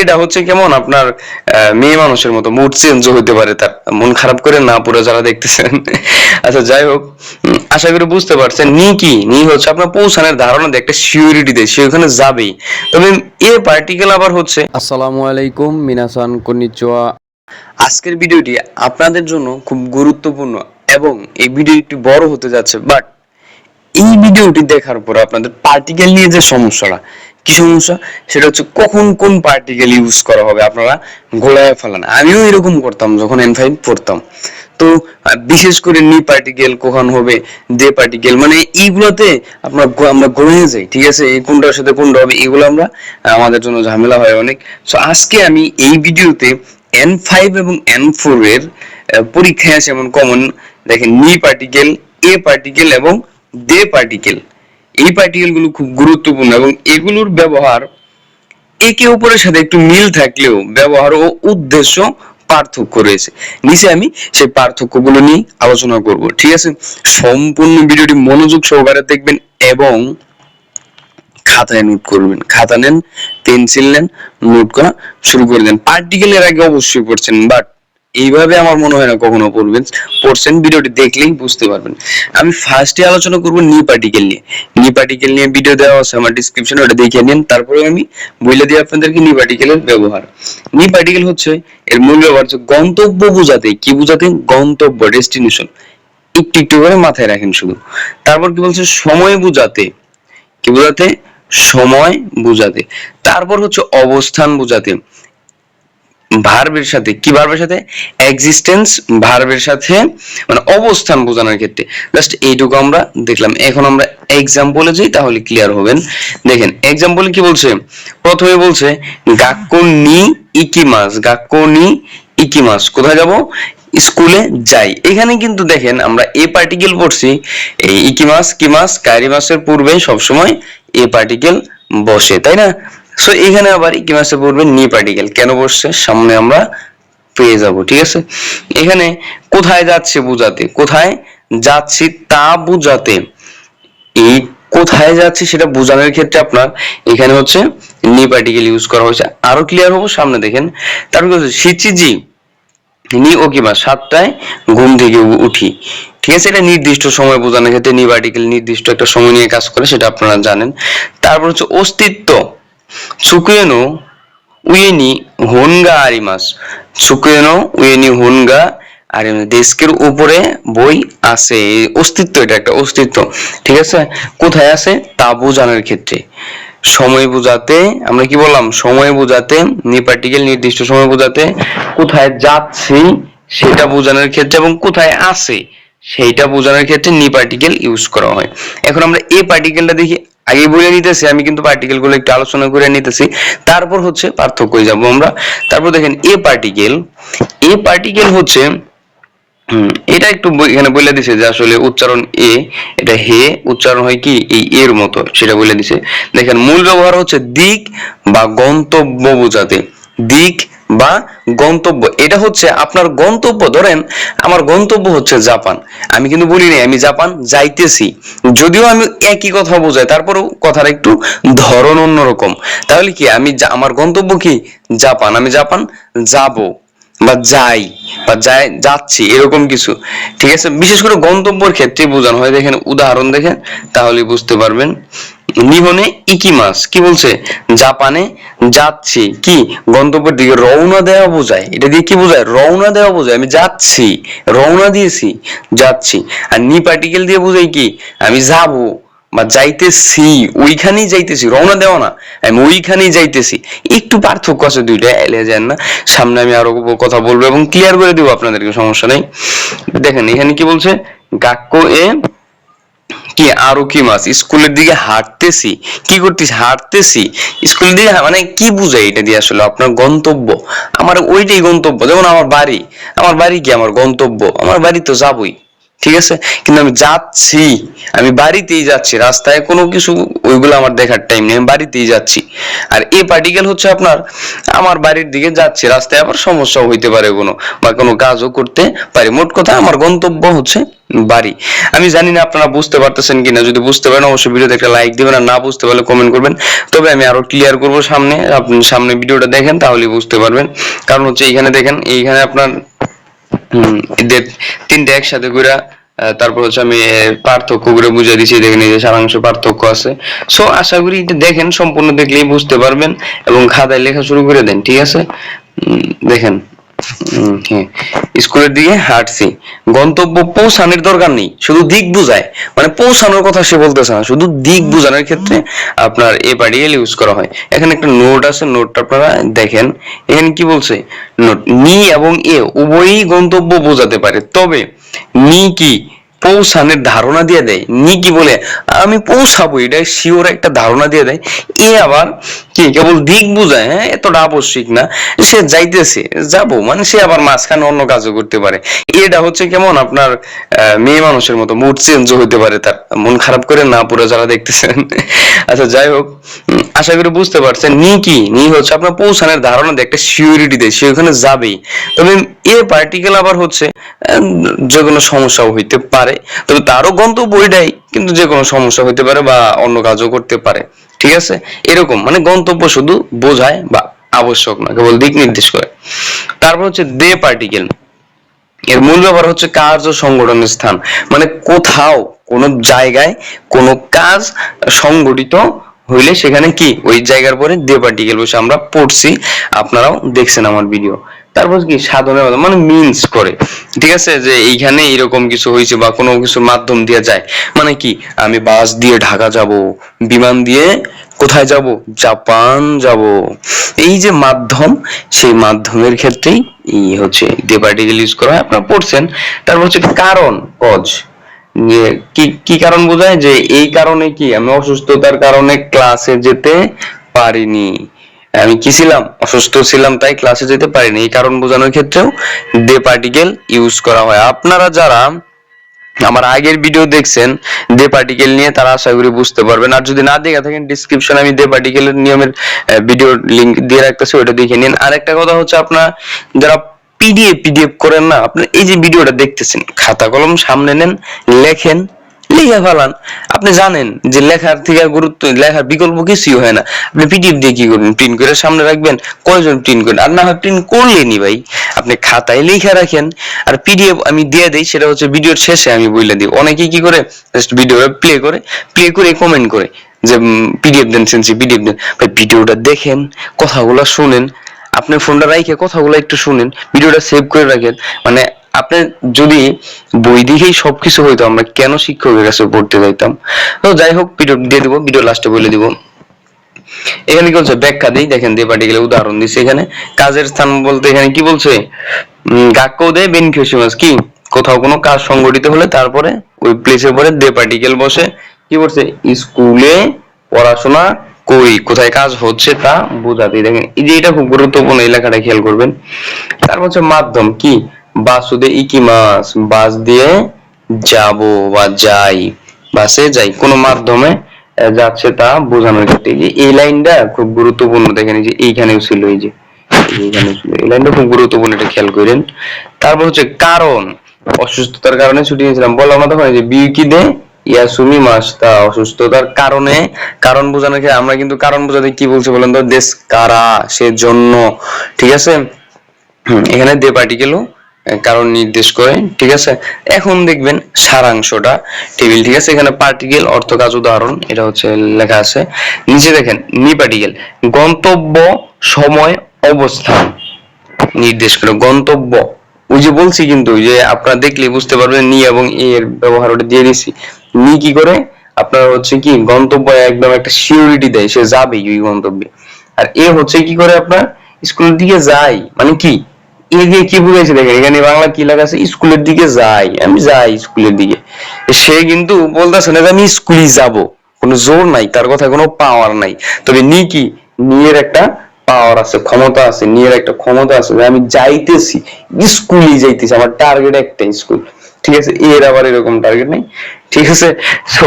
এটা হচ্ছে কেমন? আপনার মেয়ে মানুষের মতো মুড চেঞ্জ হইতে পারে তার। মন খারাপ করে না পুরো যারা দেখতেছেন। আচ্ছা যাই হোক আশা করি বুঝতে পারছেন। নি কি? নি হচ্ছে আপনার পৌঁছানোর ধারণা দেয় একটা সিউরিটি দেয় সে ওখানে যাবেই। তবে এ পার্টিকেল আবার হচ্ছে। আসসালামু আলাইকুম মিনাসান কনিচুয়া। আজকের ভিডিওটি আপনাদের জন্য খুব গুরুত্বপূর্ণ এবং এই ভিডিও একটু বড় হতে যাচ্ছে বাট এই ভিডিওটি দেখার পর আপনাদের পার্টিকেল নিয়ে যে সমস্যাটা কি সমস্যা সেটা হচ্ছে কখন কোন পার্টিকেল ইউজ করা হবে আপনারা গোলায় ফেলান। আমিও এরকম করতাম, যখন এন ফাইভ পড়তাম। তো বিশেষ করে নি পার্টিকেল কখন হবে, দে পার্টিকেল মানে এইগুলোতে আমরা আমরা গড়ে যাই, ঠিক আছে? এই কোনটার সাথে কোনটা হবে, এগুলো আমরা আমাদের জন্য ঝামেলা হয় অনেক। সো আজকে আমি এই ভিডিওতে এন ফাইভ এবং এন ফোর এর পরীক্ষায় আসে এমন কমন দেখেন, নি পার্টিকেল এ পার্টিকেল এবং দে পার্টিকেল এই পার্টিকেলগুলো খুব গুরুত্বপূর্ণ এবং এগুলোর ব্যবহার একে অপরের সাথে একটু মিল থাকলেও ব্যবহার ও উদ্দেশ্য পার্থক্য রয়েছে। নিচে আমি সেই পার্থক্যগুলো নিয়ে আলোচনা করব, ঠিক আছে? সম্পূর্ণ ভিডিওটি মনোযোগ সহকারে দেখবেন এবং খাতায় নোট করবেন। খাতা নেন পেন্সিল নেন নোট করা শুরু করে দেন। পার্টিকেলের আগে অবশ্যই পড়ছেন বাট এইভাবে আমার মনে হয় না কখনো পড়বেন। পড়ছেন, ভিডিওটি দেখলেই বুঝতে পারবেন। আমি ফার্স্টে আলোচনা করব নি পার্টিকেল নিয়ে। নি পার্টিকেল নিয়ে ভিডিও দেওয়া আছে, আমার ডিসক্রিপশনে ওটা দেখে নিন। তারপরে আমি বলে দিই আপনাদেরকে নি পার্টিকেলের ব্যবহার। নি পার্টিকেল হচ্ছে এর মূল ব্যবহার হচ্ছে গন্তব্য বোঝাতে। কি বোঝাতে? গন্তব্য ডেস্টিনেশন একটু একটু করে মাথায় রাখেন শুধু। তারপর কি বলছে? সময় বোঝাতে। কি বোঝাতে? সময় বোঝাতে। তারপর হচ্ছে অবস্থান বোঝাতে। ভার্বের সাথে, কি ভার্বের সাথে? এক্সিস্টেন্স ভার্বের সাথে মানে অবস্থান বোঝানোর ক্ষেত্রে। জাস্ট এইটুকু আমরা দেখলাম। এখন আমরা এক্সাম্পলে যাই, তাহলে ক্লিয়ার হবেন। দেখেন এক্সাম্পলে কি বলছে? প্রথমে বলছে গাক্কো নি ইকিমাস নি ইকিমাস, কোথায় যাব? স্কুলে যাই। এখানে কিন্তু দেখেন, আমরা এ পার্টিকেল পড়ছি, এই ইকিমাস, কিমাস, কারিমাসের পূর্বে সবসময় এ পার্টিকেল বসে, তাই না? সো এখানে আবার ইকিমাসের পূর্বে নি পার্টিকেল কেন বসছে সামনে আমরা পেয়ে যাব, ঠিক আছে? এখানে কোথায় যাচ্ছে বোঝাতে? কোথায় যাচ্ছি তা বোঝাতে। এই কোথায় যাচ্ছে সেটা বোঝানোর ক্ষেত্রে আপনার এখানে হচ্ছে নি পার্টিকেল ইউজ করা হয়েছে। আরও ক্লিয়ার হব, সামনে দেখেন। তারপর কি হচ্ছে? সিচিজি নি ও কিমা সাতটায় ঘুম থেকে উঠি। ঠিক আছে? এটা নির্দিষ্ট সময় বোঝানোর ক্ষেত্রে নি পার্টিকেল নির্দিষ্ট একটা সময় নিয়ে কাজ করে, সেটা আপনারা জানেন। তারপর হচ্ছে অস্তিত্ব। সুকুয়েনো উইনি হুনগা আরিমাস সুকুয়েনো উইনি হুনগা আরিমাস ডেস্কের উপরে বই আছে অস্তিত্ব এটা একটা অস্তিত্ব ঠিক আছে কোথায় আছে তা বোঝানোর ক্ষেত্রে সময় বোঝাতে আমরা কি বললাম সময় বোঝাতে নি পার্টিকেল নির্দিষ্ট সময় বোঝাতে কোথায় যাচ্ছি সেটা বোঝানোর ক্ষেত্রে এবং কোথায় আছে সেইটা বোঝানোর ক্ষেত্রে নি পার্টিকেল ইউজ করা হয়। এখন আমরা এই পার্টিকেলটা দেখি আগে বলে নিতেছি, আমি কিন্তু পার্টিকেলগুলো একটু আলোচনা করে নিতেছি। তারপর হচ্ছে পার্থক্য যাব আমরা। তারপর দেখেন, এ পার্টিকেল এ পার্টিকেল হচ্ছে এটা একটু এখানে বলে দিছে যে আসলে উচ্চারণ এ, এটা হে, উচ্চারণ হয় কি? এই এর মতো, সেটা বলে দিছে। দেখেন, মূল ব্যবহার হচ্ছে দিক বা গন্তব্য বোঝাতে। দিক বা গন্তব্য। এটা হচ্ছে আপনার গন্তব্য। ধরেন, আমার গন্তব্য হচ্ছে জাপান। আমি কিন্তু বলি নাই, আমি জাপান যাইতেছি। যদিও আমি একই কথা বোঝাই, তারপরেও কথার একটু ধরন অন্যরকম। তাহলে কি, আমি আমার গন্তব্য কি? জাপান। আমি জাপান যাব বা যাই বা যাই যাচ্ছি, এরকম কিছু। ঠিক আছে? বিশেষ করে গন্তব্যের ক্ষেত্রে বোঝানো হয়। দেখেন, উদাহরণ দেখেন, তাহলে বুঝতে পারবেন। নিহনে ইকি ইকিমাস কি বলছে? জাপানে যাচ্ছি। কি? গন্তব্যের দিকে রওনা দেওয়া বোঝায়। এটা দিয়ে কি বোঝায়? রওনা দেওয়া বোঝায়। আমি যাচ্ছি, রওনা দিয়েছি, যাচ্ছি। আর নি পার্টিকেল দিয়ে বোঝাই কি? আমি যাব বা যাইতেছি, ওইখানেই যাইতেছি, রওনা দেওয়া না, আমি ওইখানেই যাইতেছি। একটু পার্থক্য আছে দুইটা, এলে যান না। সামনে আমি আরও কথা বলব এবং ক্লিয়ার করে দিব আপনাদেরকে, সমস্যা নেই। দেখেন, এখানে কি বলছে? গাক্য এ কি আরও কি মাস স্কুলের দিকে হাঁটতেছি। কি করতেছি? হাঁটতেছি। স্কুলের দিকে মানে কি বুঝাই এটা দিয়ে আসলে? আপনার গন্তব্য। আমার ওইটাই গন্তব্য। যেমন আমার বাড়ি। আমার বাড়ি কি? আমার গন্তব্য। আমার বাড়ি তো যাবই। ঠিক আছে? কিন্তু আমি যাচ্ছি, আমি বাড়িতেই যাচ্ছি, রাস্তায় কোনো কিছু ওইগুলো আমার দেখার টাইম নেই, আমি বাড়িতেই যাচ্ছি। আর এ পার্টিকেল হচ্ছে আপনার, আমার বাড়ির দিকে যাচ্ছি, রাস্তায় আবার সমস্যা হইতে পারে কোনো, বা কোনো কাজও করতে পারি। মোট কথা আমার গন্তব্য হচ্ছে বাড়ি। আমি জানি না আপনারা বুঝতে পারতেছেন কিনা, যদি বুঝতে পারেন অবশ্যই ভিডিওতে একটা লাইক দিবেন, আর না বুঝতে পারলে কমেন্ট করবেন। তবে আমি আরও ক্লিয়ার করব সামনে, আপনি সামনে ভিডিওটা দেখেন, তাহলেই বুঝতে পারবেন। কারণ হচ্ছে এইখানে দেখেন, এইখানে আপনার তিনটে একসাথে ঘুরা তারপর হচ্ছে আমি পার্থক্য করে বুঝে দিচ্ছি দেখেন এই যে সারাংশ পার্থক্য আছে। সো আশা করি এটা দেখেন, সম্পূর্ণ দেখলেই বুঝতে পারবেন এবং খাতায় লেখা শুরু করে দেন, ঠিক আছে? দেখেন। স্কুলের দিকে হাঁটছি। গন্তব্য পৌঁছানোর দরকার নেই, শুধু দিক বুঝায়। মানে পৌঁছানোর কথা সে বলতেছে না, শুধু দিক বুঝানোর ক্ষেত্রে আপনার এ পার্টিকেল ইউজ করা হয়। এখানে একটা নোট আছে নোটটা আপনারা দেখেন। এখানে কি বলছে? নোট নি এবং এ উভয়ই গন্তব্য বোঝাতে পারে। তবে নি কি? পৌঁছানোর ধারণা দিয়ে দেয়। নি কি বলে, আমি পৌঁছাবো এটা শিওর একটা ধারণা দিয়ে দেয়। এ আবার কি, কেবল দিক বুঝায় হ্যাঁ এতটা আবশ্যিক না। সে যাইতেছে, যাব মানে সে আবার মাঝখানে অন্য কাজও করতে পারে। এটা হচ্ছে কেমন, আপনার মেয়ে মানুষের মতো মুড চেঞ্জ হতে পারে তার। মন খারাপ করে না, পুরো যারা দেখতেছেন। আচ্ছা যাই হোক আশা করি বুঝতে পারছেন, নি কি? নি হচ্ছে আপনার পৌঁছানোর ধারণা একটা সিউরিটি দেয়, সে ওখানে যাবেই। তবে এ পার্টিকেল আবার হচ্ছে যে কোনো সমস্যাও হইতে পারে। তবে তারও গন্তব্য ওইটাই কিন্তু যে কোনো সমস্যা হইতে পারে বা অন্য কাজও করতে পারে। ঠিক আছে? এরকম মানে গন্তব্য শুধু বোঝায় বা আবশ্যক না কেবল দিক নির্দেশ করে। তারপর হচ্ছে দে পার্টিকেল এর মূল ব্যাপার হচ্ছে ও সংগঠনের স্থান মানে কোথাও কোনো জায়গায় কোনো কাজ সংগঠিত হইলে সেখানে কি? ওই জায়গার পরে দে পার্টিকেল বসে আমরা পড়ছি। আপনারাও দেখছেন আমার ভিডিও তারপর কি? সাধনের মাধ্যমে মানে মিন্স করে। ঠিক আছে? যে এইখানে এরকম কিছু হয়েছে বা কোনো কিছুর মাধ্যম দিয়ে যায়। মানে কি? আমি বাস দিয়ে ঢাকা যাব, বিমান দিয়ে কোথায় যাব? জাপান যাব। এই যে মাধ্যম, সেই মাধ্যমের ক্ষেত্রেই হচ্ছে দে পার্টিকেল ইউজ করা হয়। আপনারা পড়ছেন। তারপর হচ্ছে কারণ কজ কি কি কারণ বোঝায়? যে এই কারণে কি আমি অসুস্থতার কারণে ক্লাসে যেতে পারিনি। আমি কি ছিলাম? অসুস্থ ছিলাম, তাই ক্লাসে যেতে পারিনি। এই কারণ বোঝানোর ক্ষেত্রেও দে পার্টিকেল ইউজ করা হয়। আপনারা যারা আমার আগের ভিডিও দেখছেন দে পার্টিকেল নিয়ে, তারা আশা করি বুঝতে পারবেন। আর যদি না দেখে থাকেন ডিসক্রিপশনে আমি দে পার্টিকেলের নিয়মের ভিডিও লিংক দিয়ে রাখতেছি ওটা দেখে নিন। আরেকটা কথা হচ্ছে, আপনার যারা পিডিএফ পিডিএফ করেন না। আপনি এই যে ভিডিওটা দেখতেছেন, খাতা কলম সামনে নেন, লেখেন, লিখে ফেলান। আপনি জানেন যে লেখার থেকে গুরুত্ব, লেখার বিকল্প কিছুই হয় না। আপনি পিডিএফ দিয়ে কি করবেন? প্রিন্ট করে সামনে রাখবেন, কয়জন প্রিন্ট করেন? আর না হয় প্রিন্ট করলেনি ভাই। আপনি খাতায় লিখে রাখেন। আর পিডিএফ আমি দিয়ে দেই, সেটা হচ্ছে ভিডিওর শেষে আমি বলে দিই। অনেকেই কি করে? জাস্ট ভিডিও প্লে করে প্লে করে কমেন্ট করে যে পিডিএফ দেন সেন্সি পিডিএফ দেন। ভাই ভিডিওটা দেখেন, কথাগুলো শুনেন আপনি ফোনটা রাইখে কথাগুলো একটু শুনেন, ভিডিওটা সেভ করে রাখেন। মানে আপনি যদি বই দেখেই সবকিছু হইতো, আমরা কেন শিক্ষকের কাছে পড়তে যাইতাম? তো যাই হোক ভিডিও দিয়ে দিব ভিডিও লাস্টে বলে দিব। এখানে কি বলছে? ব্যাখ্যা দিই, দেখেন দিয়ে পার্টিকেল উদাহরণ দিচ্ছে এখানে। কাজের স্থান বলতে এখানে কি বলছে? গাক্য দে বেনখিওসিমাস কি? কোথাও কোনো কাজ সংগঠিত হলে তারপরে ওই প্লেসের পরে দে পার্টিকেল বসে। কি বলছে? স্কুলে পড়াশোনা করি কোথায় কাজ হচ্ছে তা বোঝাতে দেখেন। এই যে এটা খুব গুরুত্বপূর্ণ এই লেখাটা খেয়াল করবেন। তারপর হচ্ছে মাধ্যম, কি? বাসুদে ইকিমাস বাস দিয়ে যাব বা যাই, বাসে যাই, কোনো মাধ্যমে যাচ্ছে তা বোঝানোর ক্ষেত্রে। যে এই লাইনটা খুব গুরুত্বপূর্ণ দেখেন, এই যে এইখানেও ছিল, এই যে এই যে এইখানেও ছিল। এই লাইনটা খুব গুরুত্বপূর্ণ, এটা খেয়াল করেন। তারপর হচ্ছে কারণ, অসুস্থতার কারণে ছুটি নিয়েছিলাম। বললাম না তখন যে বিউকি দে ইয়াসুমি মাস্তা, অসুস্থতার কারণে কারণ বোঝানোর ক্ষেত্রে আমরা কিন্তু কারণ বোঝাতে কি বলছি বলেন তো? দেশ কারা সেজন্য, ঠিক আছে? এখানে দে পার্টিকেলও কারণ নির্দেশ করে, ঠিক আছে? এখন দেখবেন সারাংশটা, টেবিল, ঠিক আছে? এখানে পার্টিকেল অর্থ, কাজ, উদাহরণ, এটা হচ্ছে লেখা আছে। নিচে দেখেন, নি পার্টিকেল গন্তব্য, সময়, অবস্থান, নির্দেশ করে, গন্তব্য। ওই যে বলছি কিন্তু যে আপনারা দেখলে বুঝতে পারবেন, নি এবং এর ব্যবহার ওটা দিয়ে দিছি। নি কি করে? আপনার হচ্ছে কি গন্তব্য একদম একটা সিউরিটি দেয়, সে যাবে ওই গন্তব্যে। আর এ হচ্ছে কি করে আপনার? স্কুলের দিকে যাই মানে কি? এ দিয়ে কি দেখেন, এখানে বাংলা কি স্কুলের দিকে যাই আমি যাই স্কুলের দিকে। সে কিন্তু বলতেছে না যে আমি স্কুলে যাব। কোনো জোর নাই, তার কথা কোনো পাওয়ার নাই। তবে নি কি নিয়ের একটা পাওয়ার আছে, ক্ষমতা আছে, নিয়ের একটা ক্ষমতা আছে আমি যাইতেছি স্কুলে যাইতেছি। আমার টার্গেট একটা স্কুল ঠিক আছে, এর আবার এরকম টার্গেট নেই। ঠিক আছে সো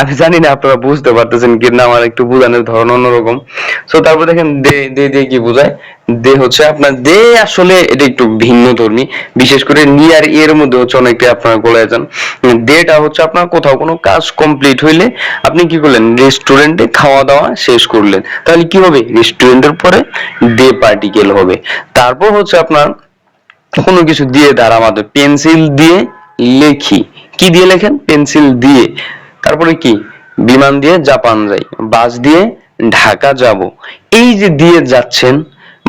আমি জানি না আপনারা বুঝতে পারতেছেন কি না, আমার একটু বোঝানোর ধরন অন্যরকম। সো তারপর দেখেন, দে দে দে কি বোঝায়? দে হচ্ছে আপনার, দে আসলে এটা একটু ভিন্ন ধর্মী। বিশেষ করে নি আর এর মধ্যে হচ্ছে অনেকটা আপনারা গোলায় যান দেটা হচ্ছে আপনার কোথাও কোনো কাজ কমপ্লিট হইলে আপনি কি করলেন? রেস্টুরেন্টে খাওয়া দাওয়া শেষ করলেন। তাহলে কি হবে? রেস্টুরেন্টের পরে দে পার্টিকেল হবে। তারপর হচ্ছে আপনার কোনো কিছু দিয়ে দ্বারা আমাদের পেন্সিল দিয়ে লেখি। কি দিয়ে লেখেন? পেন্সিল দিয়ে। তারপরে কি? বিমান দিয়ে জাপান যাই। বাস দিয়ে ঢাকা যাব। এই যে দিয়ে যাচ্ছেন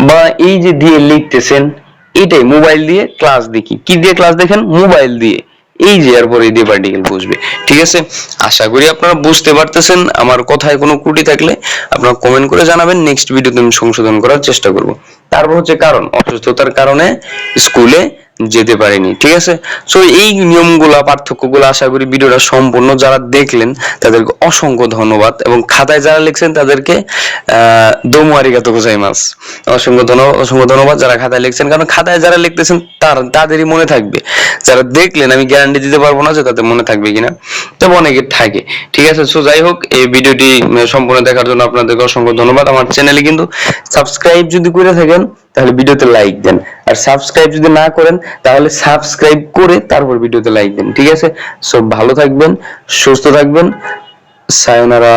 বা এই যে দিয়ে লিখতেছেন, এটাই মোবাইল দিয়ে ক্লাস দেখি। কি দিয়ে ক্লাস দেখেন? মোবাইল দিয়ে। এই যে এরপরে দিয়ে পার্টিকেল বুঝবে ঠিক আছে? আশা করি আপনারা বুঝতে পারতেছেন আমার কথায় কোনো ত্রুটি থাকলে আপনারা কমেন্ট করে জানাবেন। নেক্সট ভিডিওতে আমি সংশোধন করার চেষ্টা করব। তারপর হচ্ছে কারণ। অসুস্থতার কারণে স্কুলে যেতে পারেনি, ঠিক আছে? সো এই নিয়মগুলা, পার্থক্যগুলো আশা করি ভিডিওটা সম্পূর্ণ যারা দেখলেন, তাদেরকে অসংখ্য ধন্যবাদ এবং খাতায় যারা লিখছেন, তাদেরকে দোমুয়ারি গাতো গোজাই মাস অসংখ্য ধন্যবাদ অসংখ্য ধন্যবাদ যারা খাতায় লিখছেন, কারণ খাতায় যারা লিখতেছেন, তার, তাদেরই মনে থাকবে। যারা দেখলেন, আমি গ্যারান্টি দিতে পারব না যে তাদের মনে থাকবে কিনা, তবে অনেকের থাকে, ঠিক আছে? সো যাই হোক, এই ভিডিওটি সম্পূর্ণ দেখার জন্য আপনাদেরকে অসংখ্য ধন্যবাদ। আমার চ্যানেলে কিন্তু সাবস্ক্রাইব যদি করে থাকেন তাহলে ভিডিওতে লাইক দেন। আর সাবস্ক্রাইব যদি না করেন, তাহলে সাবস্ক্রাইব করে তারপর ভিডিওতে লাইক দেন, ঠিক আছে? সো ভালো থাকবেন, সুস্থ থাকবেন। সায়নারা